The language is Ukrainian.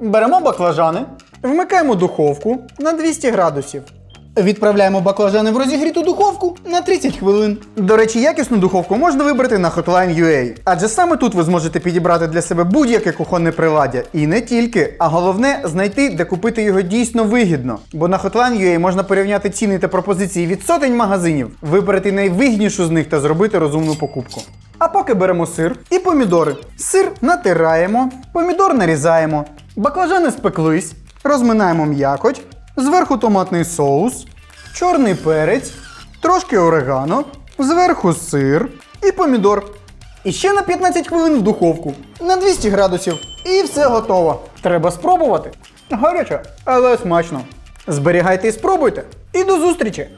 Беремо баклажани, вмикаємо духовку на 200 градусів. Відправляємо баклажани в розігріту духовку на 30 хвилин. До речі, якісну духовку можна вибрати на Hotline UA, адже саме тут ви зможете підібрати для себе будь-яке кухонне приладдя. І не тільки, а головне знайти, де купити його дійсно вигідно. Бо на Hotline UA можна порівняти ціни та пропозиції від сотень магазинів, вибрати найвигіднішу з них та зробити розумну покупку. А поки беремо сир і помідори. Сир натираємо, помідор нарізаємо, баклажани спеклись, розминаємо м'якоть, зверху томатний соус, чорний перець, трошки орегано, зверху сир і помідор. І ще на 15 хвилин в духовку на 200 градусів. І все готово. Треба спробувати. Гаряче, але смачно. Зберігайте і спробуйте. І до зустрічі!